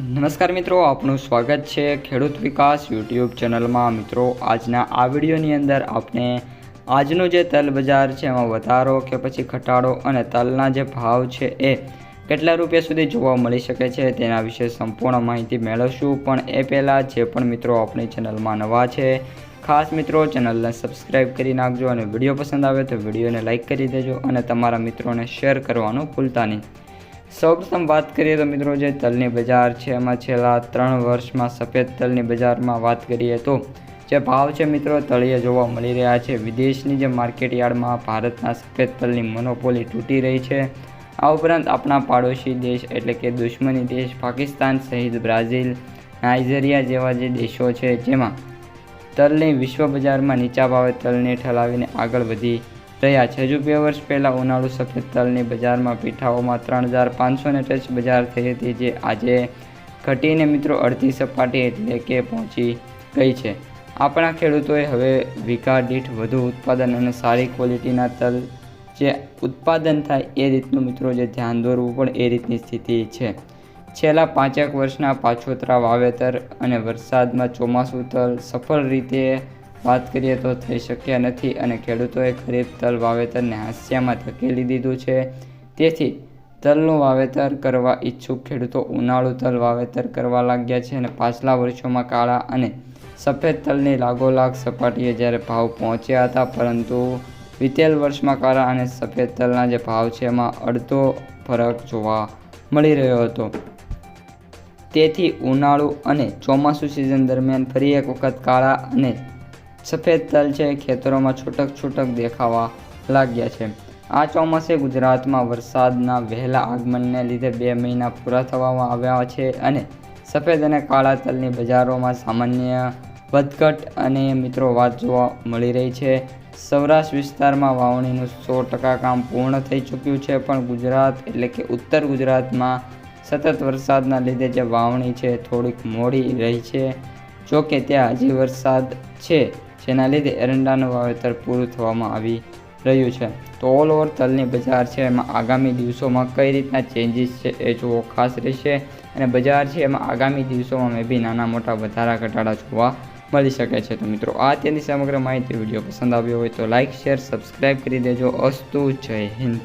નમસ્કાર મિત્રો, આપનું સ્વાગત છે ખેડૂત વિકાસ યુટ્યુબ ચેનલમાં. મિત્રો, આજના આ વિડીયોની અંદર આપણે આજનું જે તલ બજાર છે એમાં વધારો કે પછી ઘટાડો અને તલના જે ભાવ છે એ કેટલા રૂપિયા સુધી જોવા મળી શકે છે તેના વિશે સંપૂર્ણ માહિતી મેળવશું. પણ એ પહેલાં જે પણ મિત્રો આપણી ચેનલમાં નવા છે, ખાસ મિત્રો ચેનલને સબસ્ક્રાઈબ કરી નાખજો અને વીડિયો પસંદ આવે તો વિડીયોને લાઇક કરી દેજો અને તમારા મિત્રોને શેર કરવાનું ભૂલતા નહીં. સૌપ્રથમ વાત કરીએ તો મિત્રો જે તલની બજાર છે, એમાં છેલ્લા ત્રણ વર્ષમાં સફેદ તલની બજારમાં વાત કરીએ તો જે ભાવ છે મિત્રો, તળિયે જોવા મળી રહ્યા છે. વિદેશની જે માર્કેટ યાર્ડમાં ભારતના સફેદ તલની મોનોપોલી તૂટી રહી છે. આ ઉપરાંત આપણા પાડોશી દેશ એટલે કે દુશ્મની દેશ પાકિસ્તાન સહિત બ્રાઝિલ, નાઇજેરિયા જેવા જે દેશો છે, જેમાં તલની વિશ્વ બજારમાં નીચા ભાવે તલને ઠલાવીને આગળ વધી રહ્યા છે હજુ બે વર્ષ પહેલાં ઉનાળુ સફેદ તલની બજારમાં પીઠાઓમાં ત્રણ હજાર પાંચસોને ટચ બજાર થઈ હતી, જે આજે ઘટીને મિત્રો અડધી સપાટી એટલે કે પહોંચી ગઈ છે. આપણા ખેડૂતોએ હવે વીઘા દીઠ વધુ ઉત્પાદન અને સારી ક્વોલિટીના તલ જે ઉત્પાદન થાય એ રીતનું મિત્રો જે ધ્યાન દોરવું પણ એ રીતની સ્થિતિ છે. છેલ્લા પાંચેક વર્ષના પાછોતરા વાવેતર અને વરસાદમાં ચોમાસું તલ સફળ રીતે વાત કરીએ તો થઈ શક્યા નથી અને ખેડૂતોએ ખરીફ તલ વાવેતરને હાસ્યામાં ધકેલી દીધું છે. તેથી તલનું વાવેતર કરવા ઈચ્છુક ખેડૂતો ઉનાળુ તલ વાવેતર કરવા લાગ્યા છે અને પાછલા વર્ષોમાં કાળા અને સફેદ તલની લાગોલાગ સપાટીએ જ્યારે ભાવ પહોંચ્યા હતા, પરંતુ વિતેલ વર્ષમાં કાળા અને સફેદ તલના જે ભાવ છે, એમાં અડધો ફરક જોવા મળી રહ્યો હતો. તેથી ઉનાળુ અને ચોમાસું સિઝન દરમિયાન ફરી એક વખત કાળા અને સફેદ તલ છે, ખેતરોમાં છૂટક છૂટક દેખાવા લાગ્યા છે. આ ચોમાસે ગુજરાતમાં વરસાદના વહેલા આગમનને લીધે બે મહિના પૂરા થવામાં આવ્યા છે અને સફેદ અને કાળા તલની બજારોમાં સામાન્ય વધઘટ અને મિત્રો વાત જોવા મળી રહી છે. સૌરાષ્ટ્ર વિસ્તારમાં વાવણીનું સો ટકા કામ પૂર્ણ થઈ ચૂક્યું છે, પણ ગુજરાત એટલે કે ઉત્તર ગુજરાતમાં સતત વરસાદના લીધે જે વાવણી છે, થોડીક મોડી રહી છે. જોકે ત્યાં હજી વરસાદ છે. જેના લીધે એરંડાનું વાવેતર પૂરું થવામાં આવી રહ્યું છે. તો ઓલ ઓવર તલની બજાર છે, એમાં આગામી દિવસોમાં કઈ રીતના ચેન્જીસ છે એ જોવો ખાસ રહેશે. અને બજાર છે, એમાં આગામી દિવસોમાં મેં બી નાના મોટા વધારા ઘટાડા જોવા મળી શકે છે. તો મિત્રો, આ તેની સમગ્ર માહિતી. વીડિયો પસંદ આવ્યો હોય તો લાઇક શેર સબસ્ક્રાઈબ કરી દેજો. અસ્તુ જય હિન્દ.